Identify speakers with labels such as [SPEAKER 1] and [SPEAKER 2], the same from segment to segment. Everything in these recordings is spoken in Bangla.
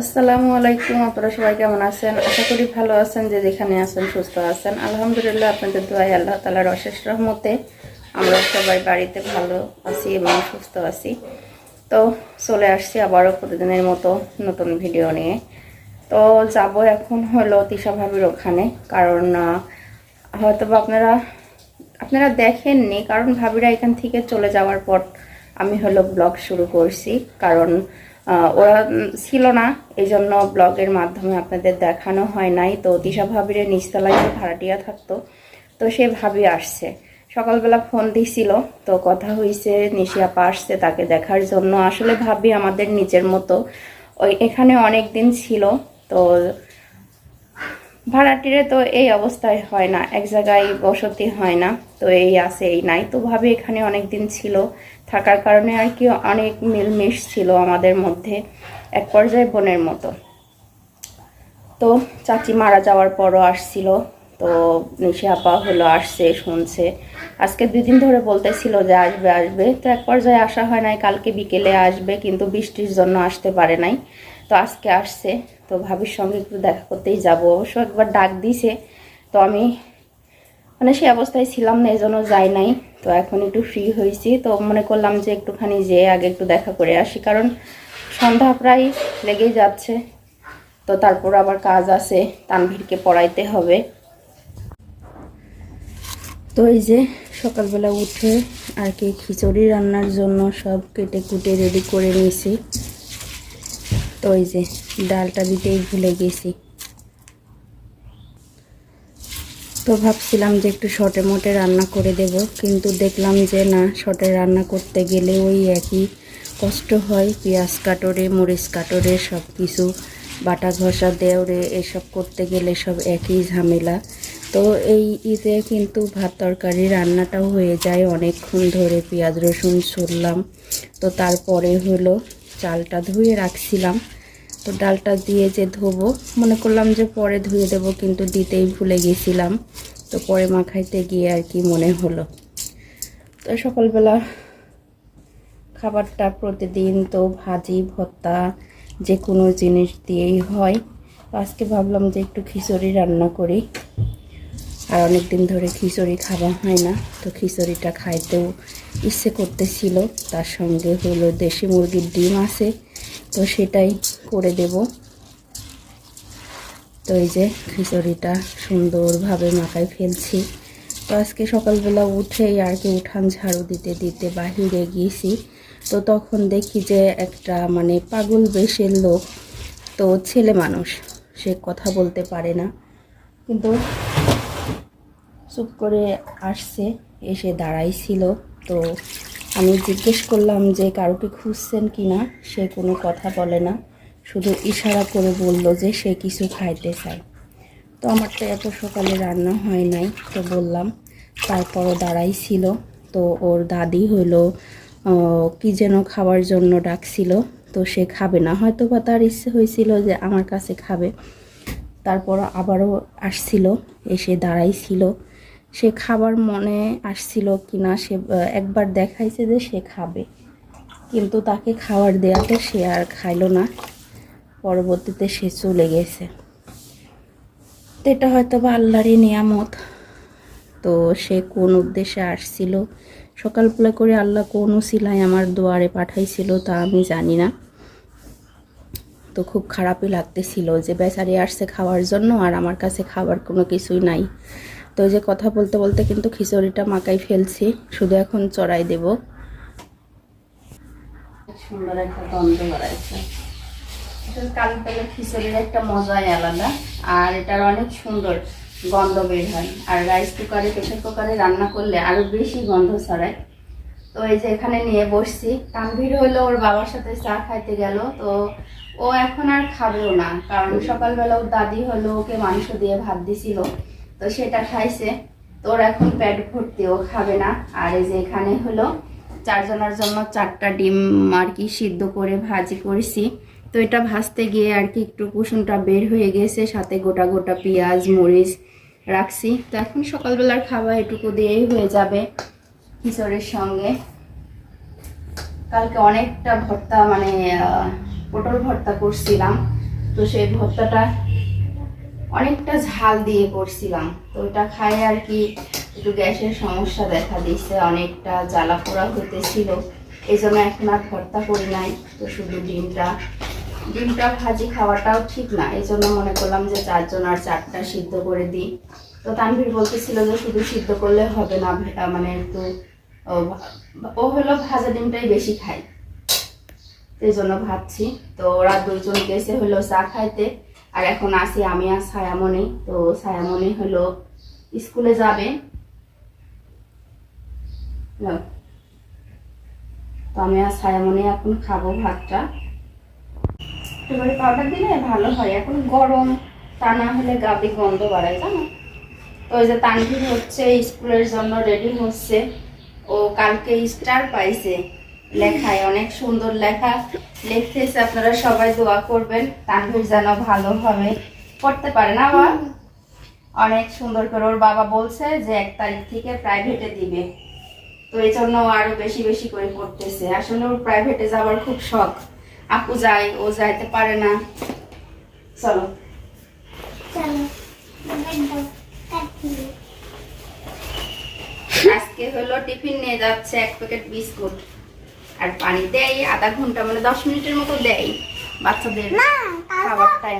[SPEAKER 1] আসসালামু আলাইকুম, আপনারা সবাই কেমন আছেন? আশা করি ভালো আছেন, যে যেখানে আছেন সুস্থ আছেন। আলহামদুলিল্লাহ, আপনাদের দোয়াই আল্লাহ তালার অশেষ রহমতে আমরা সবাই বাড়িতে ভালো আছি এবং সুস্থ আছি। তো চলে আসছি আবারও প্রতিদিনের মতো নতুন ভিডিও নিয়ে। তো যাব এখন হলো তিশা ভাবির ওখানে, কারণ হয়তো আপনারা আপনারা দেখেননি, কারণ ভাবিরা এখান থেকে চলে যাওয়ার পর আমি হলো ব্লগ শুরু করছি। কারণ ওরা ছিল না এই জন্য ব্লগের মাধ্যমে আপনাদের দেখানো হয় নাই। তো দিশা ভাবির নিচতলায় যে ভাড়াটিয়া থাকতো, তো সে ভাবি আসছে। সকালবেলা ফোন দিছিল, তো কথা হয়েছে নিশিয়া আসছে তাকে দেখার জন্য। আসলে ভাবি আমাদের নিজের মতো, ওই এখানে অনেক দিন ছিল, তো ভাড়াটিরে তো এই অবস্থায় হয় না, এক জায়গায় বসতি হয় না, তো এই আছে, এই নাই। তো ভাবে এখানে অনেক দিন ছিল, থাকার কারণে আর কি অনেক মিলমিশ ছিল আমাদের মধ্যে, এক পর্যায়ে বোনের মতো। তো চাচি মারা যাওয়ার পরও আসছিল, তো নিশে আপা হলো আসছে, শুনছে। আজকে দুই দিন ধরে বলতেছিল যে আসবে আসবে। তো এক পর্যায়ে আসা হয় নাই, কালকে বিকেলে আসবে, কিন্তু বৃষ্টির জন্য আসতে পারে নাই। তো আজকে আসছে, তো ভাবির সঙ্গে একটু দেখা করতেই যাব। অবশ্য একবার ডাক দিছে তো আমি মানে সেই অবস্থায় ছিলাম না, এজন্য যাই নাই। তো এখন একটু ফ্রি হয়েছি, তো মনে করলাম যে একটুখানি যেয়ে আগে একটু দেখা করে আসি, কারণ সন্ধ্যা প্রায় লেগেই যাচ্ছে। তো তারপর আবার কাজ আছে, তানভীরকে পড়াইতে হবে। তো এই যে সকালবেলা উঠে আর কি খিচুড়ি রান্নার জন্য সব কেটে কুটে রেডি করে নিয়েছি। তো ওই যে ডালটা দিতেই ভুলে গেছি। তো ভাবছিলাম যে একটু শর্টে মোটে রান্না করে দেব, কিন্তু দেখলাম যে না শর্টে রান্না করতে গেলে ওই একই কষ্ট হয়। পেঁয়াজ কাটোরে, মরিচ কাটোরে সব কিছু বাটা ঘষা, দেওরে, এসব করতে গেলে সব একই ঝামেলা। তো এই ঈদে কিন্তু ভাত তরকারি রান্নাটাও হয়ে যায়। অনেকক্ষণ ধরে পেঁয়াজ রসুন ছুললাম তো তারপরে হলো চালটা ধুয়ে রাখছিলাম। তো ডালটা দিয়ে যে ধোবো, মনে করলাম যে পরে ধুয়ে দেবো, কিন্তু দিতেই ভুলে গেছিলাম। তো পরে মাখাইতে গিয়ে আর কি মনে হলো। তো সকালবেলা খাবারটা প্রতিদিন তো ভাজি, ভর্তা, যে কোনো জিনিস দিয়েই হয়। তো আজকে ভাবলাম যে একটু খিচুড়ি রান্না করি। আর অনেক দিন ধরে খিচুড়ি খাওয়া হয় না, তো খিচুড়িটা খাইতেও ইচ্ছে করতেছিল। তার সঙ্গে হলো দেশি মুরগির ডিম আছে, তো সেটাই করে দেব। তো এই যে খিচুড়িটা সুন্দরভাবে মাখায় ফেলছি। তো আজকে সকালবেলা উঠেই আর কি উঠান ঝাড়ু দিতে দিতে বাহিরে গিয়েছি। তো তখন দেখি যে একটা মানে পাগল বেশের লোক, তো ছেলে মানুষ, সে কথা বলতে পারে না। কিন্তু চুপ করে আসছে, এসে দাঁড়াইছিল। তো আমি জিজ্ঞেস করলাম যে কারোকে খুঁজছেন কি না, সে কোনো কথা বলে না। শুধু ইশারা করে বলল যে সে কিছু খাইতে চায়। তো আমার তো এত সকালে রান্না হয় নাই, তো বললাম। তারপরও দাঁড়াইছিল তো ওর দাদি হলো কি যেন খাওয়ার জন্য ডাকছিল, তো সে খাবে না। হয়তো বা তার ইচ্ছে হয়েছিল যে আমার কাছে খাবে। তারপর আবারও আসছিল, এসে দাঁড়াইছিল সে খাবার মনে আসছিল কিনা সে একবার দেখাইছে যে সে খাবে। কিন্তু তাকে খাবার দেওয়াতে সে আর খাইলো না। পরবর্তীতে সে চলে গেছে। তো এটা হয়তো বা আল্লাহরই নিয়ামত। তো সে কোন উদ্দেশ্যে আসছিল? সকালবেলা করে আল্লাহ কোন উসিলায় আমার দুয়ারে পাঠাইছিল তা আমি জানি না। তো খুব খারাপই লাগতেছিল যে বেচারি আসছে খাওয়ার জন্য আর আমার কাছে খাবার কোনো কিছুই নাই। তো ওই যে কথা বলতে বলতে কিন্তু খিচুড়িটা মাকাই ফেলছি। শুধু এখন চড়াই দেব। সুন্দর একটা গন্ধ খিচুড়ির একটা মজাই আলাদা, আর এটার অনেক সুন্দর গন্ধ বের হয়। আর রাইস কুকারে প্রেশার কুকারে রান্না করলে বেশি গন্ধ ছড়ায়। তো এই যে এখানে নিয়ে বসছি। হলো ওর বাবার সাথে চা খাইতে গেল, তো ও এখন আর খাবেও না, কারণ সকালবেলা ওর দাদি হলো, ওকে মাংস দিয়ে ভাত দিছিল। তো সেটা খাইছে। তো ওর এখন পেট ভর্তি, ও খাবে না। আর এই যে এখানে হলো, চারজনের জন্য চারটা ডিম আর কি সিদ্ধ করে ভাজি করেছি। তো এটা ভাজতে গিয়ে আর কি একটু কুসুমটা বের হয়ে গেছে, সাথে গোটা গোটা পেঁয়াজ, মরিচ রাখছি। তো এখন সকালবেলার খাবার এটুকু দিয়েই হয়ে যাবে খিচুড়ির সঙ্গে। কালকে অনেকটা ভর্তা মানে পটল ভর্তা করছিলাম। তো সেই ভর্তাটা অনেকটা ঝাল দিয়ে করছিলাম। তো ওটা খাই আর কি একটু গ্যাসের সমস্যা দেখা দিচ্ছে অনেকটা জ্বালা পোড়া হতেছিল। এই জন্য এখন আর ভর্তা করি নাই, তো শুধু ডিমটা। ডিমটা ভাজি খাওয়াটাও ঠিক না এই জন্য মনে করলাম যে চারজন আর চারটা সিদ্ধ করে দিই। তো তানভীর বলতেছিল যে শুধু সিদ্ধ করলে হবে না মানে একটু, ও ও হলো ভাজা ডিমটাই বেশি খায়। এই জন্য ভাবছি, তো ওরা দুজন গেছে হলো চা খাইতে। আর এখন আসি আমি আর ছায়ামণি তো ছায়ামণি হলো স্কুলে যাবে। তো আমি আর ছায়ামণি এখন খাব ভাতটা। এবারে পাউডার দিলে ভালো হয়। এখন গরম, তা না হলে গাবি গন্ধ বাড়ায়, জানো? তো ওই যে তানভীর হচ্ছে, স্কুলের জন্য রেডি হচ্ছে। ও কালকে স্টার পাইছে। লেখায় অনেক সুন্দর লেখা। লিখতেছে আপনারা সবাই দোয়া করবেন তানভীর যেন ভালোভাবে পড়তে পারে না বা অনেক সুন্দর করে ওর বাবা বলছে যে এক তারিখ থেকে প্রাইভেটে দিবে। তো এই জন্য আরও বেশি বেশি করে পড়তেছে। আসলে ওর প্রাইভেটে যাওয়ার খুব শখ। আপু যায় ও যাইতে পারে না। চলো। আজকে হলো টিফিন নিয়ে যাচ্ছে এক প্যাকেট বিস্কুট। আর পানি দেয় আধা ঘণ্টা মানে দশ মিনিটের মতো দেয় বাচ্চাদের খাবার টাইম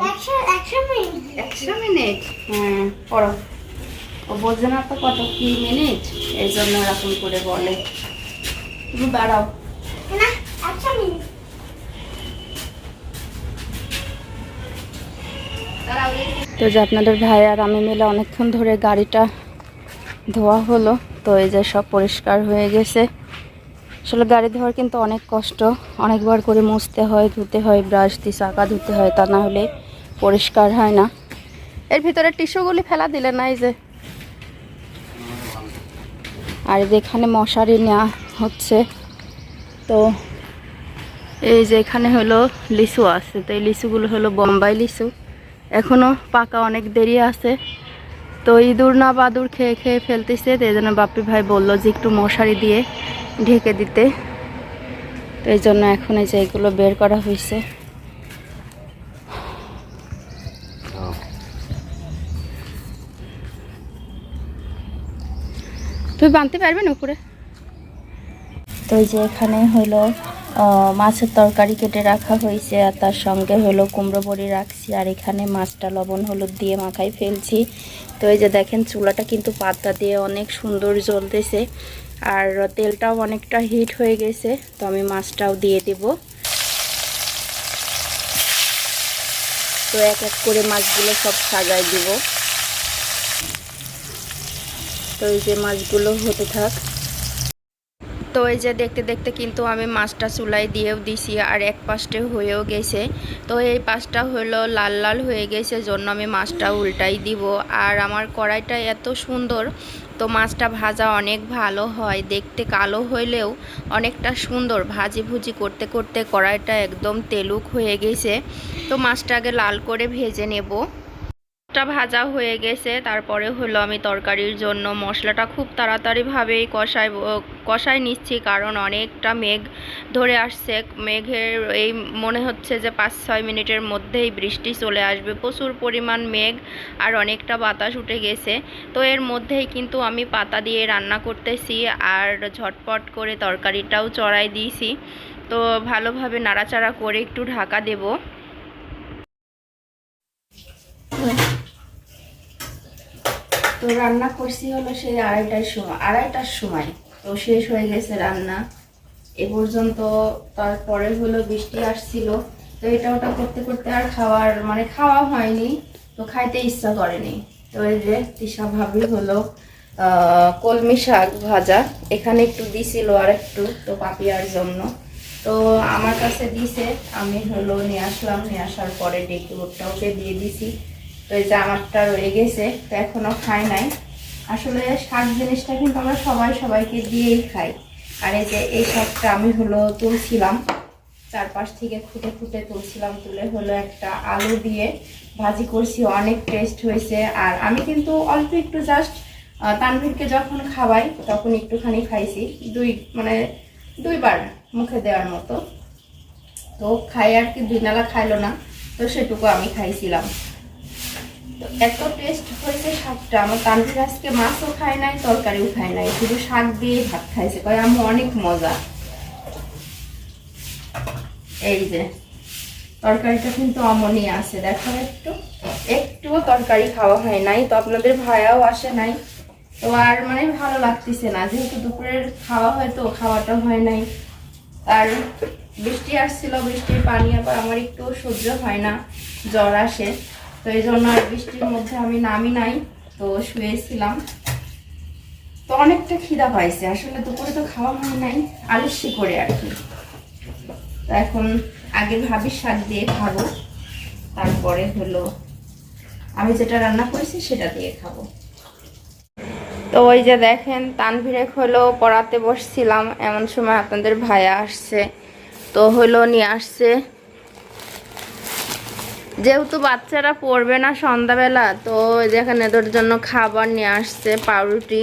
[SPEAKER 1] একশো মিনিট। হ্যাঁ পড়ো। ও বোঝে না তো কত কি মিনিট? এই জন্য এরকম করে বলে। তুমি বাড়াও তো যে আপনাদের ভাই আর আমি মিলে অনেকক্ষণ ধরে গাড়িটা ধোয়া হলো তো এই যে সব পরিষ্কার হয়ে গেছে। আসলে গাড়ি ধোয়ার কিন্তু অনেক কষ্ট। অনেকবার করে মুছতে হয়, ধুতে হয় ব্রাশ দিয়ে চাকা ধুতে হয়, তা না হলে পরিষ্কার হয় না। এর ভিতরে টিস্যুগুলি ফেলা দিলে না এই যে? আর এখানে মশারি নেওয়া হচ্ছে। তো এই যে এখানে হলো লিচু আছে, তো এই লিচুগুলো হলো বোম্বাই লিচু। এখনও পাকা অনেক দেরি আছে। তো ইঁদুর না বাদুর খেয়ে খেয়ে ফেলতেছে, তো এই জন্য বাপি ভাই বলল যে একটু মশারি দিয়ে ঢেকে দিতে। তো এই জন্য এখন এই যে এগুলো বের করা হয়েছে তুমি বানতে পারবেন উপরে? তো এই যে এখানে হলো মাছের তরকারি কেটে রাখা হয়েছে আর তার সঙ্গে হলো কুমড়ো বড়ি রাখছি আর এখানে মাছটা লবণ হলুদ দিয়ে মাখাই ফেলছি। তো এই যে দেখেন চুলাটা কিন্তু পাতা দিয়ে অনেক সুন্দর জ্বলতেছে। আর তেলটাও অনেকটা হিট হয়ে গেছে, তো আমি মাছটাও দিয়ে দেব। তো এক এক করে মাছগুলো সব সাজাই দিব। তো এই যে মাছগুলো হতে থাক। তো এই যে দেখতে দেখতে কিন্তু আমি মাছটা চুলাই দিয়েও দিছি আর এক পাশটা হয়েও গেছে। তো এই পাশটা হলো লাল লাল হয়ে গেছে, জন্য আমি মাছটা উল্টাই দিব। আর আমার কড়াইটা এত সুন্দর তো মাছটা ভাজা অনেক ভালো হয়। দেখতে কালো হইলেও অনেকটা সুন্দর। ভাজি ভুজি করতে করতে কড়াইটা একদম তেলুক হয়ে গেছে। তো মাছটা আগে লাল করে ভেজে নেব। মাছটা ভাজা হয়ে গেছে, তারপরে হলো আমি তরকারির জন্য মশলাটা খুব তাড়াতাড়িভাবেই কষাই কষাই নিচ্ছি, কারণ অনেকটা মেঘ ধরে আসছে। মেঘের এই মনে হচ্ছে যে পাঁচ ছয় মিনিটের মধ্যেই বৃষ্টি চলে আসবে। প্রচুর পরিমাণ মেঘ আর অনেকটা বাতাস উঠে গেছে। তো এর মধ্যেই কিন্তু আমি পাতা দিয়ে রান্না করতেছি আর ঝটপট করে তরকারিটাও চড়াই দিয়েছি। তো ভালোভাবে নাড়াচাড়া করে একটু ঢাকা দেবো। তো রান্না করছি হলো সেই আড়াইটার সময় আড়াইটার সময়। তো শেষ হয়ে গেছে রান্না। এ পর্যন্ত তারপরে হলো বৃষ্টি আসছিল। তো এটা ওটা করতে করতে আর খাওয়ার মানে খাওয়া হয়নি, তো খাইতে ইচ্ছা করেনি। তো এই যে তিশা ভাবি হলো কলমি শাক ভাজা। এখানে একটু দিছিল আর একটু, তো পাপিয়ার জন্য। তো আমার কাছে দিছে, আমি হলো নিয়ে আসলাম, নিয়ে আসার পরে ডেকে ওটা ওকে দিয়ে দিছি। তো এই যে আমারটা রয়ে গেছে, তো এখনও খাই নাই। আসলে শাক জিনিসটা কিন্তু আমরা সবাই সবাইকে দিয়েই খাই। আর এই যে এই শাকটা আমি হলো তুলছিলাম, চারপাশ থেকে খুঁটে খুঁটে তুলছিলাম, তুলে হলো একটা আলু দিয়ে ভাজি করছি, অনেক টেস্ট হয়েছে। আর আমি কিন্তু অল্প একটু জাস্ট তানভীরকে যখন খাওয়াই, তখন একটুখানি খাইছি, দুই মানে দুইবার মুখে দেওয়ার মতো। তো খাই আর কি, দুই নালা খাইলো না, তো সেটুকু আমি খাইছিলাম। এত টেস্ট হয়েছে শাকটা। আমার তানভীর আজকে মাছও খায় নাই, তরকারিও খায় নাই। শুধু শাক দিয়ে ভাত খাইছে। কয় আমি অনেক মজা। এই যে, তরকারিটা কিন্তু অমনই আছে। দেখো একটু। একটুও তরকারি খাওয়া হয় নাই, তো আপনাদের ভাইয়াও আসে নাই। তো আর মানে ভালো লাগতেছে না। যেহেতু দুপুরের খাওয়া হয়তো খাওয়াটা হয় নাই। আর বৃষ্টি আসছিল, বৃষ্টির পানি আবার আমার একটু সহ্য হয় না। জ্বর আসে। তো এই জন্য বৃষ্টির মধ্যে আমি নামি নাই, তো শুয়েছিলাম। তো অনেকটা খিদা পাইছে, আসলে দুপুরে তো খাওয়া হয় নাই, আলস্যি করে আর কি। তো এখন আগে ভাবি শাক দিয়ে খাব, তারপরে হলো আমি যেটা রান্না করেছি সেটা দিয়ে খাব। তো ওই যে দেখেন তানভিরে হলো পড়াতে বসছিলাম, এমন সময় আপনাদের ভাইয়া আসছে, তো হলো নিয়ে আসছে। যেহেতু বাচ্চারা পড়বে না সন্ধ্যাবেলা, তো যেখানে এদের জন্য খাবার নিয়ে আসছে, পাউরুটি।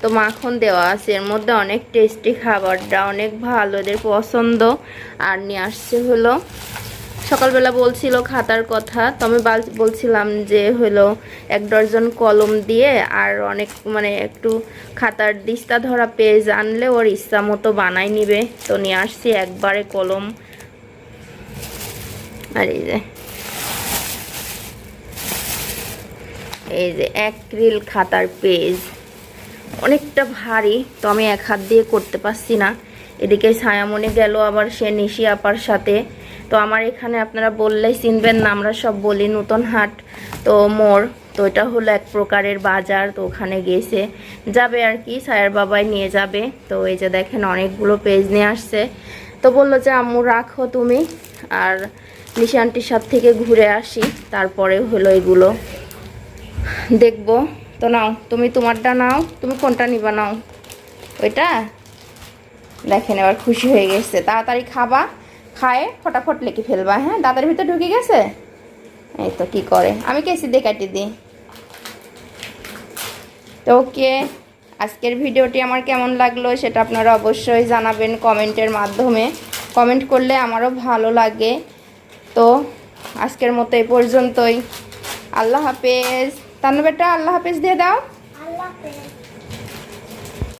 [SPEAKER 1] তো মাখন দেওয়া আছে, এর মধ্যে অনেক টেস্টি খাবারটা, অনেক ভালো, এদের পছন্দ। আর নিয়ে আসছে হলো, সকালবেলা বলছিল খাতার কথা, তো আমি বলছিলাম যে হলো এক ডজন কলম দিয়ে আর অনেক মানে একটু খাতার দিস্তা ধরা পেজ আনলে ওর ইচ্ছা মতো বানাই নিবে। তো নিয়ে আসছি একবারে কলম। আর এই যে এই যে অ্যাক্রিল খাতার পেজ। অনেকটা ভারী, তো আমি এক হাত দিয়ে করতে পারছি না। এদিকে ছায়ামনে গেল, আবার সে নিশি আপার সাথে। তো আমার এখানে আপনারা বললেই চিনবেন না, আমরা সব বলি নতুন হাট, তো মোড়। তো এটা হলো এক প্রকারের বাজার, তো ওখানে গেছে যাবে আর কি, সায়ার বাবাই নিয়ে যাবে। তো এই যে দেখেন, অনেকগুলো পেজ নিয়ে আসছে। তো বলল যে, আম্মু, রাখো তুমি। আর নিশি আন্টির সাথে থেকে ঘুরে আসি, তারপরে হলো এগুলো। দেখব। তো নাও, তুমি তোমারটা নাও, তুমি কোনটা নিবা নাও। ওইটা? দেখেন, এবার খুশি হয়ে গেছে। তাড়াতাড়ি খাবা, খায়ে ফটাফট লেখে ফেলবা হ্যাঁ? দাদার ভিতরে ঢুকে গেছে? এই তো কি করে? আমি কেসি দিয়ে কাটি দিই। তো ওকে, আজকের ভিডিওটি আমার কেমন লাগল সেটা আপনারা অবশ্যই জানাবেন কমেন্টের মাধ্যমে। কমেন্ট করলে আমারও ভালো লাগে। তো আজকের মতো এই পর্যন্তই। আল্লাহ হাফেজ। তানু বেটা আল্লাহ হাফেজ দিয়ে দাও।
[SPEAKER 2] আল্লাহ